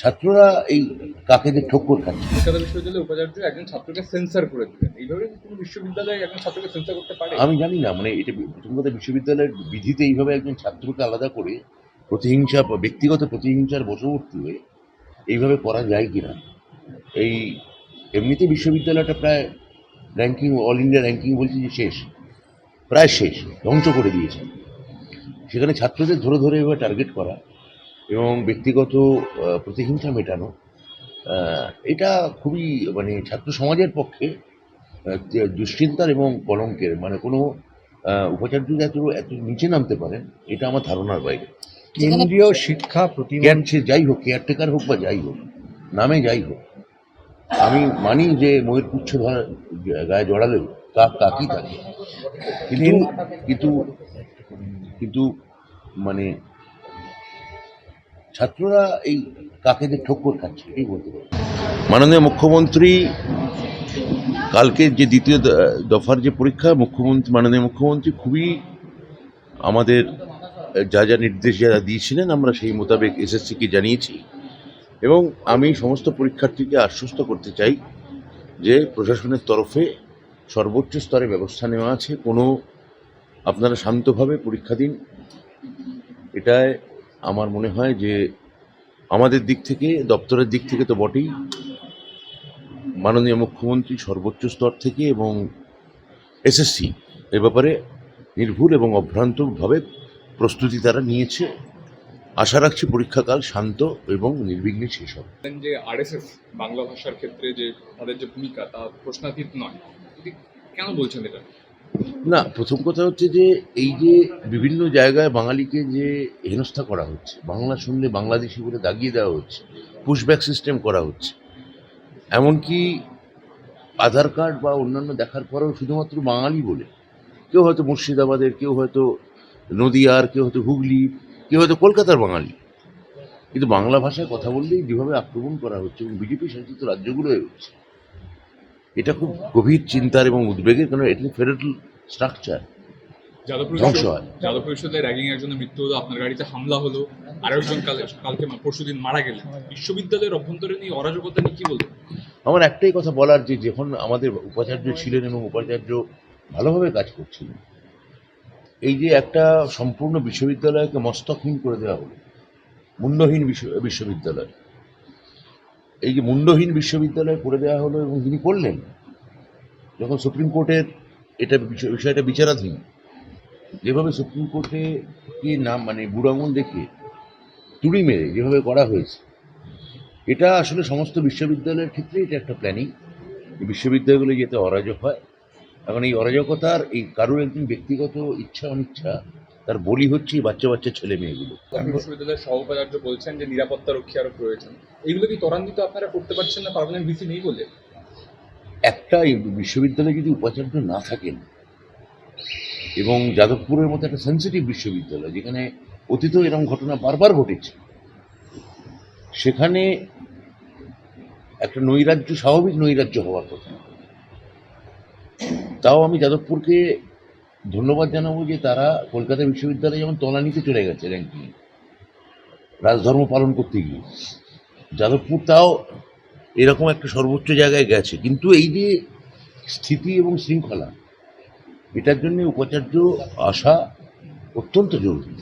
ছাত্ররা এই কাকেদের ঠক্কর খাচ্ছে। কলকাতা বিশ্ববিদ্যালয়ের উপাচার্য একজন ছাত্রকে সেন্সার করে দিলেন। এইভাবে কোনো বিশ্ববিদ্যালয়ে একজন ছাত্রকে সেন্সার করতে পারে? আমি জানি না মানে এটা প্রথম কথা বিশ্ববিদ্যালয়ের বিধিতে এইভাবে একজন ছাত্রকে আলাদা করে প্রতিহিংসা ব্যক্তিগত প্রতিহিংসার বশবর্তী হয়ে এইভাবে করা যায় কিনা? এই এমনিতে বিশ্ববিদ্যালয়টা প্রায় র্যাঙ্কিং অল ইন্ডিয়া র্যাঙ্কিং বলছে যে শেষ প্রায় শেষ ধ্বংস করে দিয়েছে। সেখানে ছাত্রদের ধরে ধরে এভাবে টার্গেট করা এবং ব্যক্তিগত প্রতিহিংসা মেটানো এটা খুবই মানে ছাত্র সমাজের পক্ষে দুশ্চিন্তার এবং কলঙ্কের মানে কোনো উপাচার্য এত এত নিচে নামতে পারেন এটা আমার ধারণার বাইরে। কেন্দ্রীয় শিক্ষা সে যাই হোক কেয়ারটেকার হোক বা যাই হোক নামে যাই হোক আমি মানি যে ময়ূর পুচ্ছ ধরা গায়ে জড়ালেও কাক কাকই থাকে। কিন্তু কিন্তু কিন্তু মানে ছাত্ররা এই কাকেদের ঠক্কর খাচ্ছে এটাই বলতে পারি মাননীয় মুখ্যমন্ত্রী, কালকে যে দ্বিতীয় দফার যে পরীক্ষা, মুখ্যমন্ত্রী, মাননীয় মুখ্যমন্ত্রী খুবই আমাদের যা যা নির্দেশ যারা দিয়েছিলেন, আমরা সেই মোতাবেক এসএসসিকে জানিয়েছি। এবং আমি সমস্ত পরীক্ষার্থীকে আশ্বস্ত করতে চাই যে প্রশাসনের তরফে সর্বোচ্চ স্তরে ব্যবস্থা নেওয়া আছে। কোনো আপনারা শান্তভাবে পরীক্ষা দিন। এটায় আমার মনে হয় যে আমাদের দিক থেকে, দপ্তরের দিক থেকে তো বটেই। মাননীয় মুখ্যমন্ত্রী সর্বোচ্চ স্তর থেকে এবং এসএসসি এ ব্যাপারে নির্ভুল এবং অভ্রান্তভাবে প্রস্তুতি তারা নিয়েছে। আশা রাখছি পরীক্ষাকাল শান্ত এবং নির্বিঘ্নে শেষ হবে। যে আরএসএস বাংলা ভাষার ক্ষেত্রে যে তাদের যে ভূমিকা, তা প্রশ্নাতীত নয়। কেন বলছেন এটা? না, প্রথম কথা হচ্ছে যে এই যে বিভিন্ন জায়গায় বাঙালিকে যে হেনস্থা করা হচ্ছে, বাংলা শুনলে বাংলাদেশি বলে দাগিয়ে দেওয়া হচ্ছে পুশব্যাক সিস্টেম করা হচ্ছে, এমনকি আধার কার্ড বা অন্যান্য দেখার পরেও শুধুমাত্র বাঙালি বলে, কেউ হয়তো মুর্শিদাবাদের, কেউ হয়তো নদিয়ার, কেউ হয়তো হুগলি, কেউ হয়তো কলকাতার বাঙালি। কিন্তু বাংলা ভাষায় কথা বললেই যেভাবে আক্রমণ করা হচ্ছে এবং বিজেপি শাসিত রাজ্যগুলোয় হচ্ছে এটা খুব গভীর চিন্তার এবং উদ্বেগের কারণ এটা ফেডারেল স্ট্রাকচার ধ্বংস হয়। যাদবপুর বিশ্ববিদ্যালয়ে র্যাগিং একজনের মৃত্যু হলো আপনার গাড়িতে হামলা হলো আর একজন কালে কালকে পরশু দিন মারা গেলেন বিশ্ববিদ্যালয়ের অভ্যন্তরে নিয়ে অরাজকতা নিয়ে কি বলবেন আমার একটাই কথা বলার যে যখন আমাদের উপাচার্য ছিলেন এবং উপাচার্য ভালোভাবে কাজ করছিলেন এই যে একটা সম্পূর্ণ বিশ্ববিদ্যালয়কে মস্তকহীন করে দেওয়া হলো মূল্যহীন বিশ্ব- বিশ্ববিদ্যালয় এই যে মুন্ডহীন বিশ্ববিদ্যালয় করে দেওয়া হলো এবং তিনি করলেন, যখন সুপ্রিম কোর্টের এটা বিষয়- বিষয়টা বিচারাধীন, যেভাবে সুপ্রিম কোর্টে কি নাম মানে বুড়াঙ্গুল দেখে তুড়ি মেরে যেভাবে করা হয়েছে, এটা আসলে সমস্ত বিশ্ববিদ্যালয়ের ক্ষেত্রে এটা একটা প্ল্যানিং বিশ্ববিদ্যালয়গুলো যাতে অরাজক হয়। এখন এই অরাজকতার এই কারোর একদিন ব্যক্তিগত ইচ্ছা অনিচ্ছা তার বলি হচ্ছে বাচ্চা বাচ্চা ছেলে মেয়েগুলো। বিশ্ববিদ্যালয়ের সহ উপাচার্য বলছেন যে নিরাপত্তা রক্ষী আরও প্রয়োজন। এইগুলো কি ত্বরান্বিত আপনারা করতে পারছেন না? পারমানেন্ট ভিসি নেই বলে। একটা বিশ্ববিদ্যালয়ে যদি উপাচার্য না থাকেন এবং যাদবপুরের মতো একটা সেন্সিটিভ বিশ্ববিদ্যালয় যেখানে অতীত এরকম ঘটনা বারবার ঘটেছে সেখানে একটা নৈরাজ্য স্বাভাবিক নৈরাজ্য হওয়ার কথা। তাও আমি যাদবপুরকে ধন্যবাদ জানাব যে তারা কলকাতা বিশ্ববিদ্যালয়ে যেমন তলানিতে চলে গেছে র্যাঙ্কিং রাজধর্ম পালন করতে গিয়ে। যাদবপুর তাও এরকম একটা সর্বোচ্চ জায়গায় গেছে। কিন্তু এই যে স্থিতি এবং শৃঙ্খলা, এটার জন্য উপাচার্য আসা অত্যন্ত জরুরি।